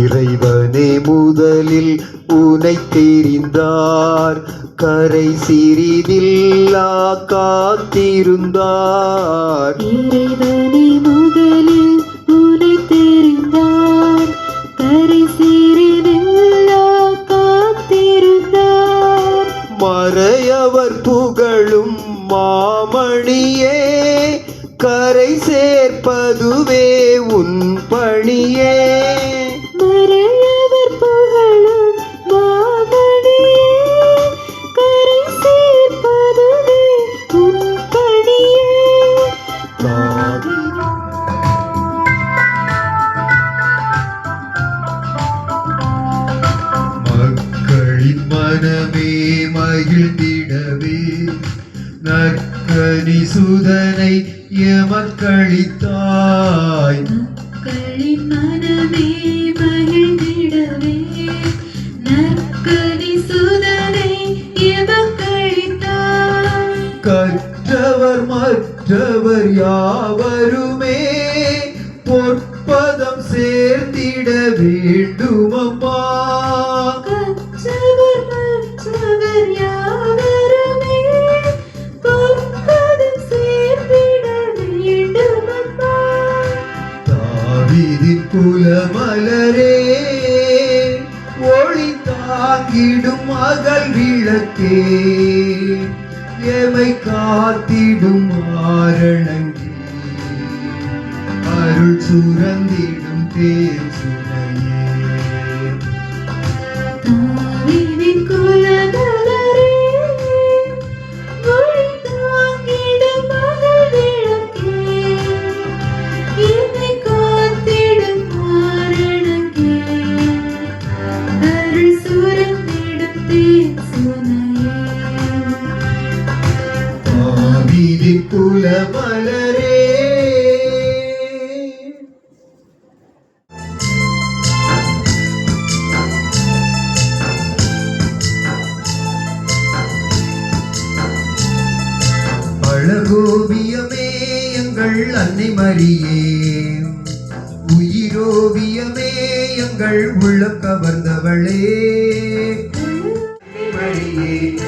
இறைவனே முதலில் உனை தெரிந்தார். கரை சிறிதில்லா காத்திருந்தார் இறைவனை முதலில் உனை தெரிந்தார். கரை சிறிதெல்லா காத்திருந்தார் மறையவர் புகழும் மாமணியே கரை சேர்ப்பதுவே உன் பணியே. மனமே மகிழ்ந்திடவே. நற்கனி சுதனை எமக்களித்தாய் மக்களின் மனமே மகிழ்ந்திடவே. நற்கனி சுதனை எமக்களித்தார் கற்றவர் மற்றவர் யாவருமே பொற்பதம் சேர்த்திட வேண்டுமம்மா தாவீதின் குலமலரே ஒளி தாங்கிடும் மகள் விளக்கே. எமை காத்திடும் ஆரணங்கி அருள் சுரந்திடும் தேர் குலமலரே அழகோவியமே எங்கள் அன்னை மரியே. உயிரோவியமே எங்கள் உள்ள கவர்ந்தவளே. மரியே.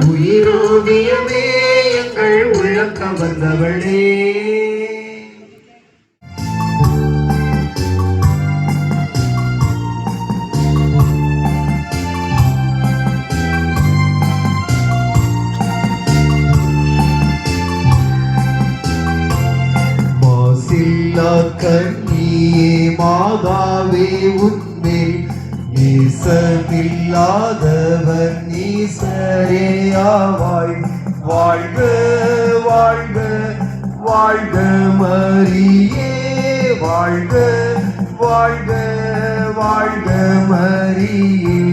உயிரோவியமே எங்கள் உள்ளம் கவர்ந்தவளே. கண்ணியே மாதாவே உன்மேல் நேசமில்லாதவர் நீசரேயாவாய் வாழ்க வாழ்க வாழ்க மரியே வாழ்க வாழ்க வாழ்க மரியே.